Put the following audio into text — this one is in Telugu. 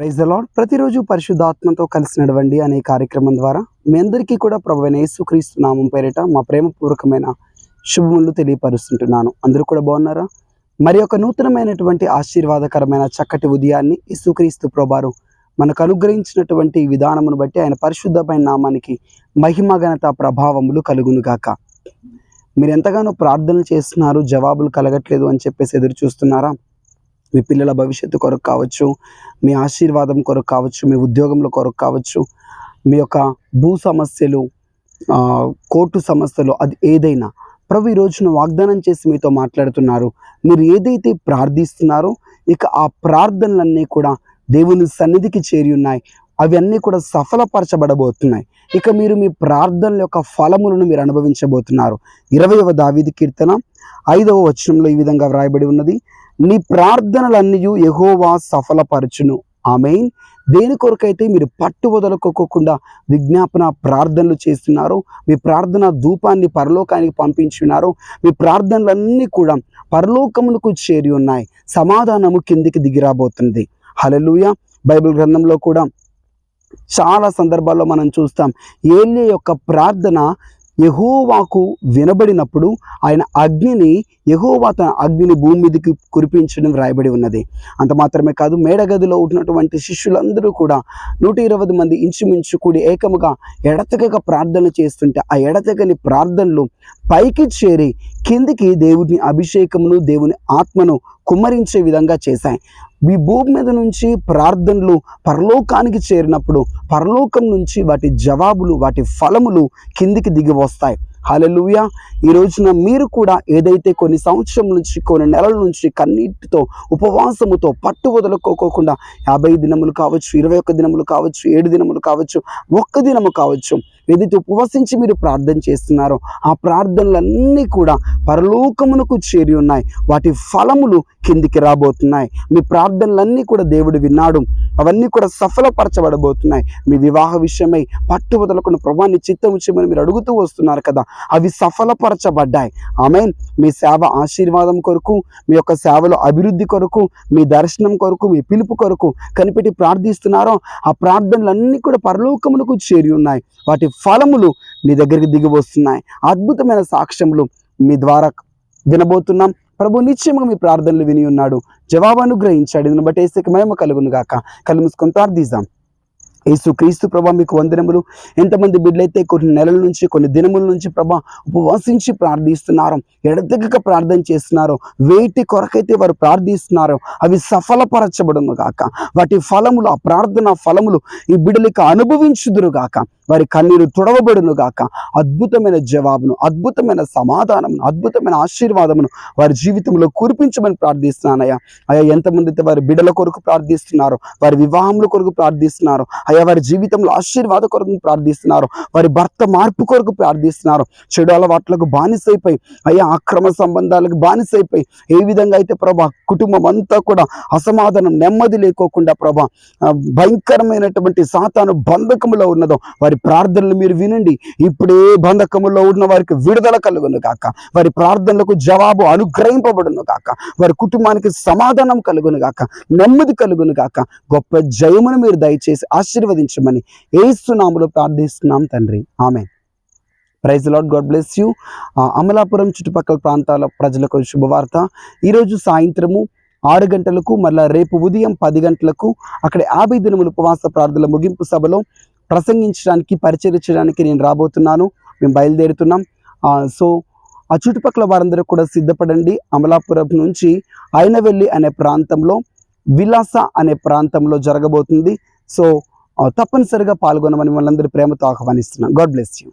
ప్రైజ్ లాడ్ ప్రతిరోజు పరిశుద్ధాత్మతో కలిసి నడవండి అనే కార్యక్రమం ద్వారా మీ అందరికీ కూడా ప్రభువైన యేసుక్రీస్తు నామం పేరిట మా ప్రేమపూర్వకమైన శుభములు తెలియపరుస్తుంటున్నాను. అందరూ కూడా బాగున్నారా? మరి ఒక నూతనమైనటువంటి ఆశీర్వాదకరమైన చక్కటి ఉదయాన్ని యేసుక్రీస్తు ప్రభారు మనకు అనుగ్రహించినటువంటి విధానమును బట్టి ఆయన పరిశుద్ధమైన నామానికి మహిమ ఘనత ప్రభావములు కలుగునుగాక. మీరు ఎంతగానో ప్రార్థనలు చేస్తున్నారు జవాబులు కలగట్లేదు అని చెప్పేసి ఎదురు చూస్తున్నారా? మీ పిల్లల భవిష్యత్తు కొరకు కావచ్చు మీ ఆశీర్వాదం కొరకు కావచ్చు మీ ఉద్యోగంలో కొరకు కావచ్చు మీ యొక్క భూ సమస్యలు కోర్టు సమస్యలు అది ఏదైనా. ప్రభు ఈ రోజున వాగ్దానం చేసి మీతో మాట్లాడుతున్నారు. మీరు ఏదైతే ప్రార్థిస్తున్నారో ఇక ఆ ప్రార్థనలన్నీ కూడా దేవుని సన్నిధికి చేరి ఉన్నాయి. అవన్నీ కూడా సఫలపరచబడబోతున్నాయి. ఇక మీరు మీ ప్రార్థనల యొక్క ఫలములను మీరు అనుభవించబోతున్నారు. ఇరవైవ దావీది కీర్తన ఐదవ వచనంలో ఈ విధంగా వ్రాయబడి ఉన్నది. నీ ప్రార్థనలన్నీ ఎహోవా సఫలపరచును. ఆమె దేని కొరకైతే మీరు పట్టు వదలకోకుండా విజ్ఞాపన ప్రార్థనలు చేస్తున్నారో మీ ప్రార్థన ధూపాన్ని పరలోకానికి పంపించున్నారో మీ ప్రార్థనలన్నీ కూడా పరలోకములకు చేరి ఉన్నాయి. సమాధానము కిందికి దిగిరాబోతుంది. హలలుయ బైబిల్ గ్రంథంలో కూడా చాలా సందర్భాల్లో మనం చూస్తాం ఏలియ యొక్క ప్రార్థన యహోవాకు వినబడినప్పుడు ఆయన అగ్నిని యహోవా తన అగ్నిని భూమి మీదకి కురిపించడం రాయబడి ఉన్నది. అంత మాత్రమే కాదు మేడగదిలో ఉన్నటువంటి శిష్యులందరూ కూడా నూట ఇరవై మంది ఇంచుమించు కూడి ఏకముగా ఎడతెగక ప్రార్థన చేస్తుంటే ఆ ఎడతెగని ప్రార్థనలు పైకి చేరి కిందికి దేవుని అభిషేకమును దేవుని ఆత్మను కుమ్మరించే విధంగా చేశాయి. మీ భూమి మీద నుంచి ప్రార్థనలు పరలోకానికి చేరినప్పుడు పరలోకం నుంచి వాటి జవాబులు వాటి ఫలములు కిందికి దిగి వస్తాయి. హలలుయ ఈ రోజున మీరు కూడా ఏదైతే కొన్ని సంవత్సరం నుంచి కొన్ని నెలల నుంచి కన్నీటితో ఉపవాసముతో పట్టు వదలుకోకుండా యాభై దినములు కావచ్చు ఇరవై ఒక్క దినములు కావచ్చు ఏడు దినములు కావచ్చు ఒక్క దినము కావచ్చు ఏదైతే ఉపవసించి మీరు ప్రార్థన చేస్తున్నారో ఆ ప్రార్థనలన్నీ కూడా పరలోకమునకు చేరి ఉన్నాయి. వాటి ఫలములు కిందికి రాబోతున్నాయి. మీ ప్రార్థనలన్నీ కూడా దేవుడు విన్నాడు. అవన్నీ కూడా సఫలపరచబడబోతున్నాయి. మీ వివాహ విషయమై పట్టు వదలకుండా ప్రభాన్ని చిత్తం చేయమని మీరు అడుగుతూ వస్తున్నారు కదా. అవి సఫలపరచబడ్డాయి. ఆమె మీ సేవ ఆశీర్వాదం కొరకు మీ యొక్క సేవలో అభివృద్ధి కొరకు మీ దర్శనం కొరకు మీ పిలుపు కొరకు కనిపెట్టి ప్రార్థిస్తున్నారో ఆ ప్రార్థనలన్నీ కూడా పరలోకమునకు చేరి ఉన్నాయి. వాటి ఫలములు మీ దగ్గరికి దిగి వస్తున్నాయి. అద్భుతమైన సాక్ష్యములు మీ ద్వారా వినబోతున్నాం. ప్రభు నిశ్చయముగా మీ ప్రార్థనలు విని ఉన్నాడు. జవాబు అనుగ్రహించాడు దీన్ని బట్టి ఏసుకి మేము కలుగును గాక. కళ్ళు మూసుకొని ప్రార్థిద్దాం. యేసు క్రీస్తు ప్రభా మీకు వందనములు. ఎంతమంది బిడ్డలైతే కొన్ని నెలల నుంచి కొన్ని దినముల నుంచి ప్రభా ఉపవాసించి ప్రార్థిస్తున్నారు ఎడతెగక ప్రార్థన చేస్తున్నారు వేటి కొరకైతే వారు ప్రార్థిస్తున్నారో అవి సఫలపరచబడును గాక. వాటి ఫలములు ఆ ప్రార్థన ఫలములు ఈ బిడ్డలకి అనుభవించుదురు గాక. వారి కన్నీరు తుడవబడును గాక. అద్భుతమైన జవాబును అద్భుతమైన సమాధానమును అద్భుతమైన ఆశీర్వాదమును వారి జీవితంలో కురిపించమని ప్రార్థిస్తున్నానయ్యా. అయ్యా ఎంతమంది అయితే వారి బిడ్డల కొరకు ప్రార్థిస్తున్నారు వారి వివాహముల కొరకు ప్రార్థిస్తున్నారు అయ్యా వారి జీవితంలో ఆశీర్వాద కొరకు ప్రార్థిస్తున్నారు వారి భర్త మార్పు కొరకు ప్రార్థిస్తున్నారు. చెడు అలవాట్లకు బానిసైపోయి అయ్యా అక్రమ సంబంధాలకు బానిసైపోయి ఏ విధంగా అయితే ప్రభా కుటుంబం అంతా కూడా అసమాధానం నెమ్మది లేకోకుండా ప్రభా భయంకరమైనటువంటి సాతాను బంధకములో ఉన్నదో వారి ప్రార్థనలు మీరు వినండి. ఇప్పుడే బంధకములో ఉన్న వారికి విడుదల కలుగును కాక వారి ప్రార్థనలకు జవాబు అనుగ్రహింపబడును కాక వారి కుటుంబానికి సమాధానం కలుగును కాక నెమ్మది కలుగును కాక గొప్ప జయమును మీరు దయచేసి ఆశీర్వదించమని ఏసునాములో ప్రార్థిస్తున్నాం తండ్రి. ఆమె praise lord God bless you Amalapuram చుట్టుపక్కల ప్రాంతాల ప్రజలకు శుభవార్త. ఈరోజు సాయంత్రము ఆరు గంటలకు మళ్ళా రేపు ఉదయం పది గంటలకు అక్కడ యాభై దినముల ఉపవాస ప్రార్థనల ముగింపు సభలో ప్రసంగించడానికి పరిచరించడానికి నేను రాబోతున్నాను. మేము బయలుదేరుతున్నాం. సో ఆ చుట్టుపక్కల వారందరూ కూడా సిద్ధపడండి. అమలాపురం నుంచి అయినవెల్లి అనే ప్రాంతంలో విలాస అనే ప్రాంతంలో జరగబోతుంది. సో తప్పనిసరిగా పాల్గొనమని వాళ్ళందరూ ప్రేమతో ఆహ్వానిస్తున్నాం. God bless you.